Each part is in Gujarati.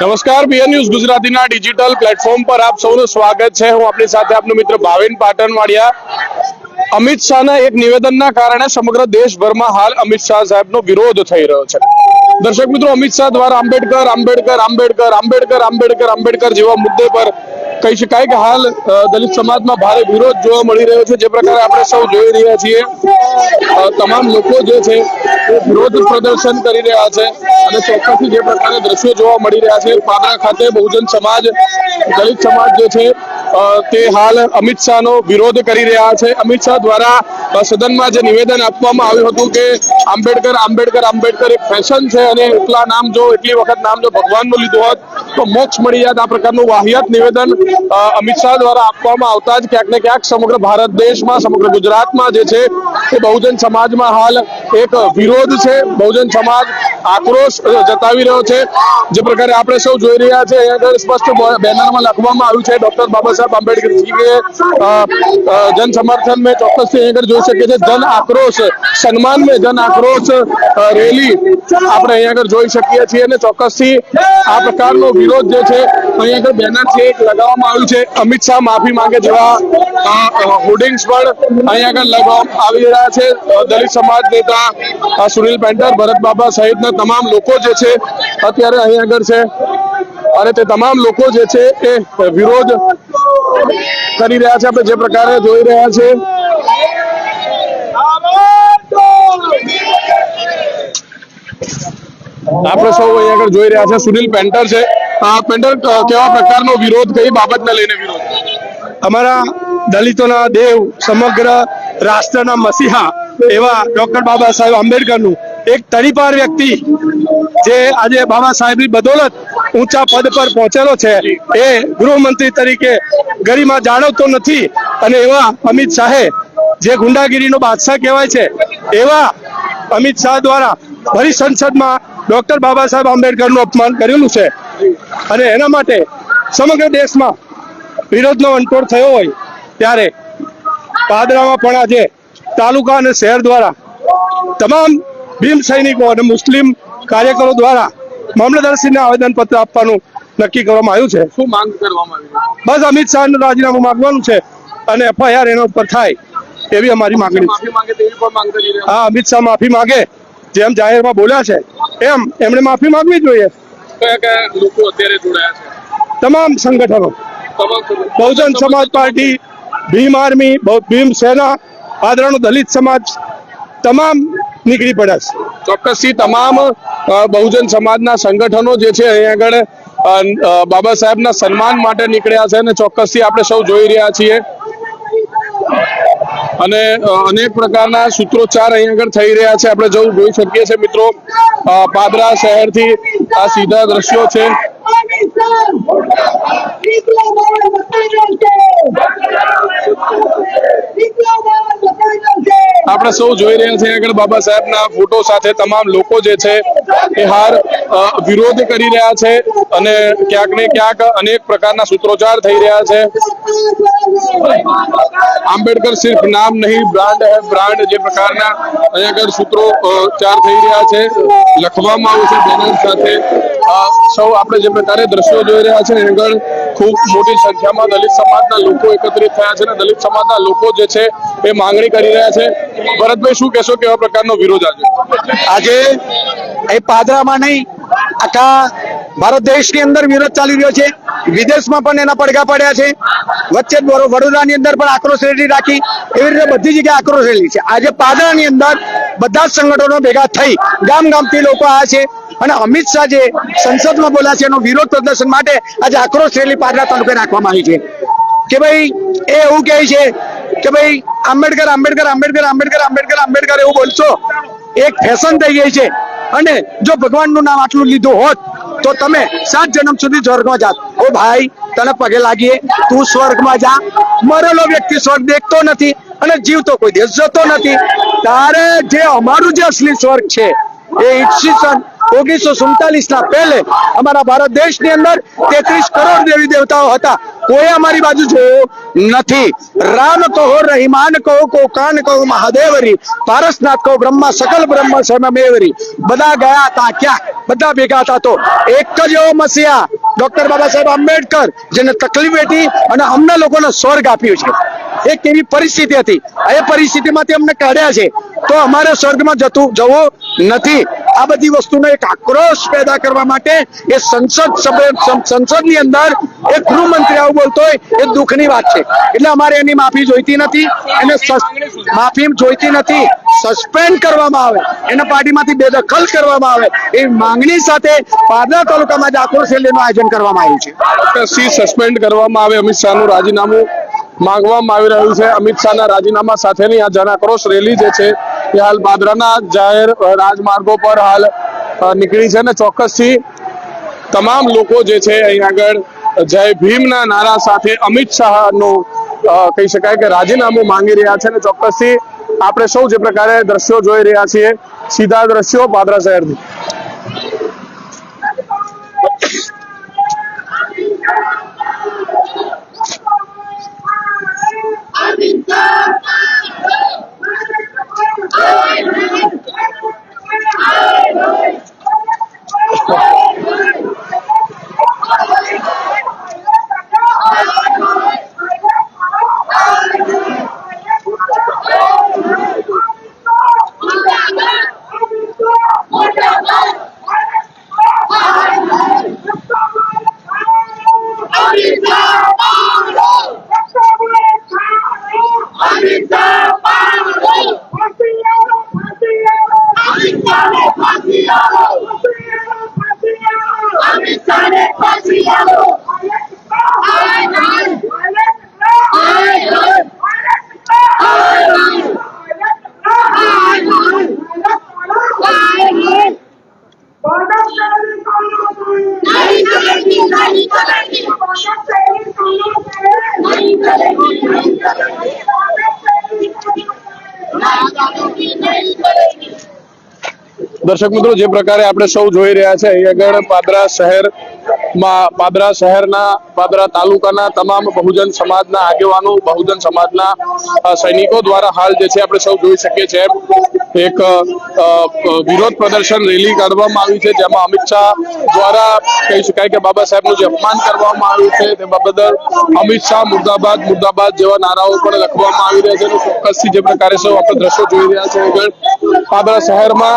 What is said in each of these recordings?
નમસ્કાર બીએન ન્યૂઝ ગુજરાતીના ડિજિટલ પ્લેટફોર્મ પર આપ સૌનું સ્વાગત છે. હું આપણી સાથે આપનો મિત્ર ભાવિન પાટણવાડિયા. અમિત શાહના એક નિવેદનના કારણે સમગ્ર દેશભરમાં હાલ અમિત શાહ સાહેબનો વિરોધ થઈ રહ્યો છે. દર્શક મિત્રો, અમિત શાહ દ્વારા આંબેડકર આંબેડકર આંબેડકર આંબેડકર આંબેડકર આંબેડકર જેવા મુદ્દે પર કહી શકાય કે હાલ દલિત સમાજમાં ભારે વિરોધ જોવા મળી રહ્યો છે. જે પ્રકારે આપણે સૌ જોઈ રહ્યા છીએ તમામ લોકો જે છે, એ વિરોધ પ્રદર્શન કરી રહ્યા છે અને ચોક્કસથી જે પ્રકારે દ્રશ્યો જોવા મળી રહ્યા છે. પાદરા ખાતે બહુજન સમાજ, દલિત સમાજ જે છે તે હાલ અમિત શાહનો વિરોધ કરી રહ્યા છે. અમિત શાહ દ્વારા સદનમાં જે નિવેદન આપવામાં આવ્યું હતું કે આંબેડકર આંબેડકર આંબેડકર એક ફેશન છે અને એટલા નામ જો, એટલી વખત નામ જો ભગવાનનું લીધું હોત, તો મોક્ષ મળી જાત આ પ્રકારનું વાહિયાત નિવેદન અમિત શાહ દ્વારા આપવામાં આવતા જ ક્યાંક ને ક્યાંક સમગ્ર ભારત દેશમાં, સમગ્ર ગુજરાતમાં જે છે, એ બહુજન સમાજમાં હાલ એક વિરોધ છે. બહુજન સમાજ આક્રોશ જતાવી રહ્યો છે. જે પ્રકારે આપણે સૌ જોઈ રહ્યા છે આગળ સ્પષ્ટ બેનરમાં લખવામાં આવ્યું છે, ડોક્ટર બાબા સાહેબ આંબેડકરજીએ જન સમર્થન મેં ચોક્કસથી અહીંયા આગળ જોઈ શકીએ છીએ. જન આક્રોશ, સન્માન મેં જન આક્રોશ રેલી આપણે અહીંયા આગળ જોઈ શકીએ છીએ અને ચોક્કસથી આ પ્રકારનો વિરોધ જે છે અહીંયા આગળ બેનર છે એક લગાવવામાં આવ્યું છે. અમિત શાહ માફી માંગે જેવા હોર્ડિંગ્સ પણ અહીંયા આગળ લગાવવામાં આવી રહ્યા છે. દલિત સમાજ નેતા સુનિલ પેન્ટર, ભરત બાબા સહિતના તમામ લોકો જે છે, અત્યારે અહીં આગળ છે. અને તે તમામ લોકો જે છે, એ વિરોધ કરી રહ્યા છે. આપણે જે પ્રકારે જોઈ રહ્યા છે. આપણે સૌ અહીંયા આગળ જોઈ રહ્યા છે. સુનિલ પેન્ટર છે. પેન્ટર કેવા પ્રકારનો વિરોધ, કઈ બાબતને લઈને વિરોધ? અમારા દલિતોના દેવ સમગ્ર રાષ્ટ્રના મસીહા એવા ડોક્ટર બાબા સાહેબ આંબેડકરનું એક તરીપાર વ્યક્તિ જે આજે બાબા સાહેબની બદોલત ઊંચા પદ પર પહોંચેલો છે, એ ગૃહમંત્રી તરીકે ગરિમા જાળવતો નથી અને એવા અમિત શાહે જે ગુંડાગીરીનો બાદશાહ કહેવાય છે, એવા અમિત શાહ દ્વારા ભરી સંસદમાં ડોક્ટર બાબા સાહેબ આંબેડકરનું અપમાન કરેલું છે. અને એના માટે સમગ્ર દેશમાં વિરોધનો વંટોળ થયો હોય ત્યારે પાદરામાં પણ આજે તાલુકા અને શહેર દ્વારા તમામ ભીમ સૈનિકો અને મુસ્લિમ કાર્યકરો દ્વારા મામલતદારશ્રીને આવેદનપત્ર આપવાનું નક્કી કરવામાં આવ્યું છે. શું માંગ કરવામાં આવી બસ અમિત શાહનું રાજીનામું માંગવાનું છે અને એફઆઈઆર એના ઉપર થાય એવી અમારી માંગણી છે. હા અમિત શાહ માફી માંગે જેમ જાહેરમાં બોલ્યા છે એમ એમણે માફી માંગવી જોઈએ. તમામ સંગઠનો. બહુજન સમાજ પાર્ટી ભીમ આર્મી ભીમ સેના આદરણો દલિત સમાજ તમામ નીકળી પડ્યા છે. ચોક્કસથી તમામ બહુજન સમાજના સંગઠનો જે છે અહીંયા આગળ બાબા સાહેબના સન્માન માટે નીકળ્યા છે અને ચોક્કસથી આપણે સૌ જોઈ રહ્યા છીએ. અને અનેક પ્રકારના સૂત્રોચ્ચાર અહીંયા આગળ થઈ રહ્યા છે. આપણે જવું જોઈ શકીએ છીએ મિત્રો પાદરા શહેરથી આ સીધા દ્રશ્યો છે. આપણે સૌ જોઈ રહ્યા છીએ આગળ બાબા સાહેબના ફોટો સાથે તમામ લોકો જે છે એ હાર વિરોધ કરી રહ્યા છે અને ક્યાંક ને ક્યાંક અનેક પ્રકારના સૂત્રોચ્ચાર થઈ રહ્યા છે. આંબેડકર સિર્ફ નામ નહીં, બ્રાન્ડ હે, બ્રાન્ડ જે પ્રકારના અહીંયા આગળ સૂત્રો ચાર થઈ રહ્યા છે, લખવામાં આવ્યું છે બેનર સાથે. સૌ આપણે જે પ્રકારે દ્રશ્યો જોઈ રહ્યા છે, અહીંયા આગળ ખૂબ મોટી સંખ્યામાં દલિત સમાજના લોકો એકત્રિત થયા છે અને દલિત સમાજના લોકો જે છે એ માંગણી કરી રહ્યા છે. ભરતભાઈ, શું કહેશો કેવા પ્રકારનો વિરોધ આજે? આજે એ પાદરામાં નહીં આખા ભારત દેશની અંદર વિરોધ ચાલી રહ્યો છે. વિદેશમાં પણ એના પડઘા પડ્યા છે. વચ્ચે વડોદરાની અંદર પણ આક્રોશ રેલી રાખી. એવી રીતે બધી જગ્યાએ આક્રોશ રેલી છે. આજે પાદરાની અંદર બધા જ સંગઠનો ભેગા થઈ ગામ ગામથી લોકો આવ્યા છે. અને અમિત શાહ જે સંસદમાં બોલ્યા છે, એનો વિરોધ પ્રદર્શન માટે આજે આક્રોશ રેલી પાદરા તાલુકે રાખવામાં આવી છે. કે ભાઈ, એ એવું કહે છે કે ભાઈ, આંબેડકર આંબેડકર આંબેડકર આંબેડકર આંબેડકર આંબેડકર એવું બોલશો. એક ફેશન થઈ ગઈ છે. અને જો ભગવાનનું નામ આટલું લીધું હોત, તો તમે સાત જન્મ સુધી સ્વર્ગમાં જાત. ઓ ભાઈ, તને પગે લાગીએ. તું સ્વર્ગમાં જા. મરેલો વ્યક્તિ સ્વર્ગ દેખતો નથી અને જીવતો કોઈ દેશ જતો નથી. તારે જે અમારું જે અસલી સ્વર્ગ છે, એ ઈસવીસન ઓગણીસો સુડતાલીસ ના પહેલે અમારા ભારત દેશની અંદર તેત્રીસ કરોડ દેવી દેવતાઓ હતા. કોઈ અમારી બાજુ જોયો નથી. રામ કહો રહીમાન કહો કોકાન કહો, મહાદેવરી. પારસનાથ કહો, બ્રહ્મા, સકલ બ્રહ્મ સમમેવરી બધા ગયા હતા ક્યાં? બધા ભેગા હતા તો. એક જ એવો મસીહા, ડોક્ટર બાબા સાહેબ આંબેડકર, જેને તકલીફ હતી અને અમને લોકોને સ્વર્ગ આપ્યું છે. એક એવી પરિસ્થિતિ હતી. એ પરિસ્થિતિમાંથી અમને કાઢ્યા છે. તો અમારે સ્વર્ગમાં જતું જવું નથી. આ બધી વસ્તુનો એક આક્રોશ પેદા કરવા માટે એ સંસદ સંસદની અંદર એક ગૃહમંત્રી આવું બોલતો હોય, એ દુઃખની વાત છે. એટલે અમારે એની માફી જોઈતી નથી, એને માફી જોઈતી નથી. સસ્પેન્ડ કરવામાં આવે, એને પાર્ટીમાંથી બેદખલ કરવામાં આવે, એ માંગણી સાથે પાદરા તાલુકામાં જ આક્રોશ રેલીનું આયોજન કરવામાં આવ્યું છે. સી સસ્પેન્ડ કરવામાં આવે, અમિત શાહનું રાજીનામું માંગવામાં આવી રહ્યું છે. અમિત શાહના રાજીનામા સાથેની આ જનાક્રોશ રેલી જે છે એ હાલ બાદરાના જાહેર રાજમાર્ગો પર હાલ નીકળી છે ને ચોક્કસથી તમામ લોકો જે છે અહીં આગળ જય ભીમના નારા સાથે અમિત શાહનું કહી શકાય કે રાજીનામું માંગી રહ્યા છે ને ચોક્કસથી આપણે સૌ જે પ્રકારે દ્રશ્યો જોઈ રહ્યા છીએ। સીધા દ્રશ્યો પાદરા શહેરથી नहीं દર્શક મિત્રો, જે પ્રકારે આપણે સૌ જોઈ રહ્યા છે, અહીં આગળ પાદરા શહેરમાં પાદરા શહેરના, પાદરા તાલુકાના તમામ બહુજન સમાજના આગેવાનો, બહુજન સમાજના સૈનિકો દ્વારા હાલ જે છે આપણે સૌ જોઈ શકીએ છીએ. એક વિરોધ પ્રદર્શન રેલી કાઢવામાં આવી છે, જેમાં અમિત શાહ દ્વારા કહી શકાય કે બાબા સાહેબનું જે અપમાન કરવામાં આવ્યું છે, તે બદલ અમિત શાહ મુર્દાબાદ મુર્દાબાદ જેવા નારાઓ પણ લખવામાં આવી રહ્યા છે. ચોક્કસથી જે પ્રકારે સૌ આપણે દ્રશ્યો જોઈ રહ્યા છે આગળ. પાદરા શહેરમાં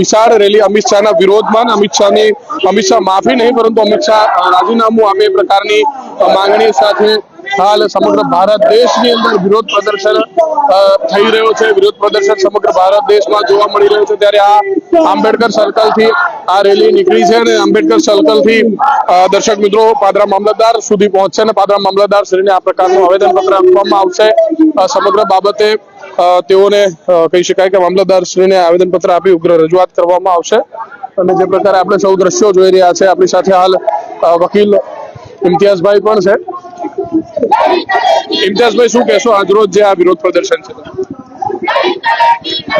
વિશાળ રેલી, અમિત શાહના વિરોધમાં. અમિત શાહની, અમિત શાહ માફી નહીં, પરંતુ અમિત શાહ રાજીનામું આપે એ પ્રકારની માંગણી સાથે હાલ સમગ્ર ભારત દેશની અંદર વિરોધ પ્રદર્શન થઈ રહ્યો છે. વિરોધ પ્રદર્શન સમગ્ર ભારત દેશમાં જોવા મળી રહ્યું છે. ત્યારે આ આંબેડકર સર્કલથી આ રેલી નીકળી છે અને આંબેડકર સર્કલથી દર્શક મિત્રો, પાદરા મામલતદાર સુધી પહોંચશે અને પાદરા મામલતદાર શ્રીને આ પ્રકારનું આવેદન પત્ર આપવામાં આવશે. સમગ્ર બાબતે તેઓને કહી શકાય કે મામલતદારશ્રીને આવેદનપત્ર આપી ઉગ્ર રજૂઆત કરવામાં આવશે. અને જે પ્રકારે આપણે સૌ દ્રશ્યો જોઈ રહ્યા છે, આપણી સાથે હાલ વકીલ ઇમ્તિયાઝભાઈ પણ છે. ઇમ્તિયાઝભાઈ, શું કહેશો? આજરોજ જે આ વિરોધ પ્રદર્શન છે.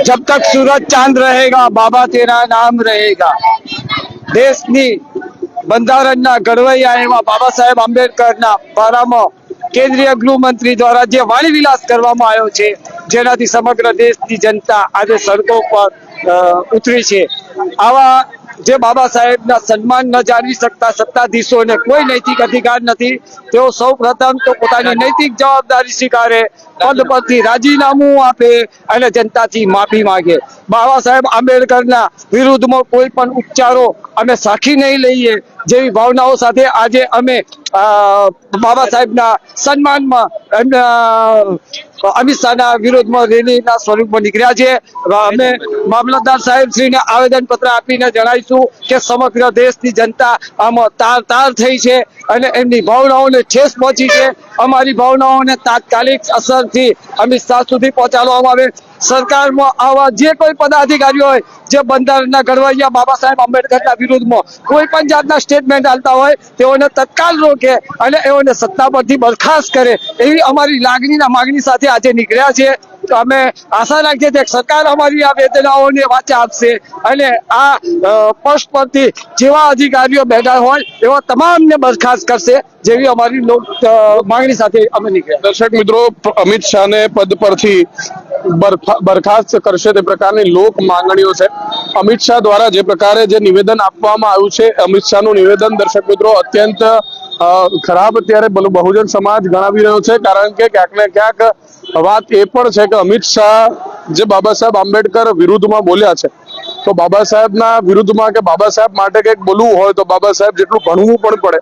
જબ તક સુરત ચાંદ રહેગા, બાબા તેરા નામ રહેગા. દેશની બંધારણના ઘડવૈયા એમાં બાબા સાહેબ આંબેડકરના પારામાં કેન્દ્રીય ગૃહમંત્રી દ્વારા જે વાણીવિલાસ કરવામાં આવ્યો છે જેનાથી સમગ્ર દેશની જનતા આજે સડકો પર ઉતરી છે. આવા જે બાબા સાહેબના સન્માન ન જાળવી શકતા સત્તાધીશોને કોઈ નૈતિક અધિકાર નથી. તેઓ સૌ પ્રથમ તો પોતાની નૈતિક જવાબદારી સ્વીકારે, પદ પરથી રાજીનામું આપે અને જનતાથી માફી માંગે. બાબા સાહેબ આંબેડકરના વિરુદ્ધમાં કોઈ પણ ઉચ્ચારો અમે સાખી નહીં લઈએ જેવી ભાવનાઓ સાથે આજે અમે બાબા સાહેબના સન્માનમાં એમના અમિત શાહના વિરોધમાં રેલીના સ્વરૂપમાં નીકળ્યા છે. અમે મામલતદાર સાહેબ શ્રીને આવેદન પત્ર આપીને જણાવીશું કે સમગ્ર દેશની જનતા આમાં તાર તાર થઈ છે અને એમની ભાવનાઓને ઠેસ પહોંચી છે. અમારી ભાવનાઓને તાત્કાલિક અસરથી અમિત શાહ સુધી પહોંચાડવામાં આવે. સરકારમાં આવા જે કોઈ પદાધિકારીઓ હોય, જે બંધારણના ઘડવૈયા બાબા સાહેબ આંબેડકરના વિરુદ્ધમાં કોઈ પણ જાતના સ્ટેટમેન્ટ આવતા હોય, તેઓને તત્કાલ રોકે અને એઓને સત્તા પરથી બરખાસ્ત કરે એવી અમારી લાગણીના માગણી સાથે આજે નીકળ્યા છે અમે આશા રાખીએ છીએ સરકાર અમારી આ વેદનાઓને વાચા આપશે અને આ પોસ્ટ પરથી જેવા અધિકારીઓ બેઠા હોય એવા તમામને બરખાસ્ત કરશે જેવી અમારી લોક માંગણી સાથે અમે નીકળ્યા. દર્શક મિત્રો અમિત શાહને પદ પરથી બરખાસ્ત કરશે તે પ્રકારની લોક માંગણીઓ છે. અમિત શાહ દ્વારા જે પ્રકારે જે નિવેદન આપવામાં આવ્યું છે, અમિત શાહનું નિવેદન, દર્શક મિત્રો, અત્યંત ખરાબ અત્યારે બહુ- બહુજન સમાજ ગણાવી રહ્યો છે, કારણ કે ક્યાંક ને ક્યાંક વાત એ પણ છે કે અમિત શાહ જે બાબા સાહેબ આંબેડકર વિરુદ્ધમાં બોલ્યા છે. તો બાબા સાહેબના વિરુદ્ધમાં કે બાબા સાહેબ માટે કંઈક બોલવું હોય તો બાબા સાહેબ જેટલું ભણવું પણ પડે.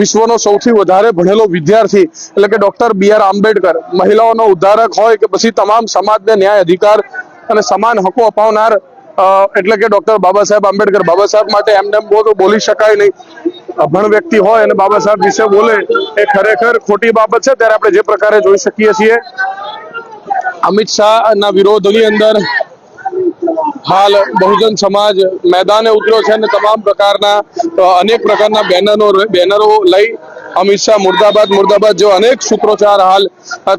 વિશ્વનો સૌથી વધારે ભણેલો વિદ્યાર્થી એટલે કે ડોક્ટર બી આર આંબેડકર, મહિલાઓનો ઉદ્ધારક હોય કે પછી તમામ સમાજને ન્યાય અધિકાર અને સમાન હકો અપાવનાર એટલે કે ડોક્ટર બાબા સાહેબ આંબેડકર. બાબા સાહેબ માટે એમને બોલી શકાય નહીં. અભણ વ્યક્તિ હોય અને બાબા સાહેબ વિશે બોલે, એ ખરેખર ખોટી બાબત છે. ત્યારે આપણે જે પ્રકારે જોઈ શકીએ છીએ, અમિત શાહના વિરોધની અંદર હાલ બહુજન સમાજ મેદાને ઉતર્યો છે અને તમામ પ્રકારના અનેક પ્રકારના બેનરો બેનરો લઈ અમિત શાહ મુર્દાબાદ મુર્દાબાદ જેવા અનેક સૂત્રોચ્ચાર હાલ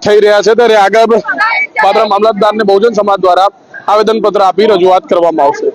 થઈ રહ્યા છે. ત્યારે આગળ બાબરા મામલતદારને બહુજન સમાજ દ્વારા આવેદનપત્ર આપી રજૂઆત કરવામાં આવશે.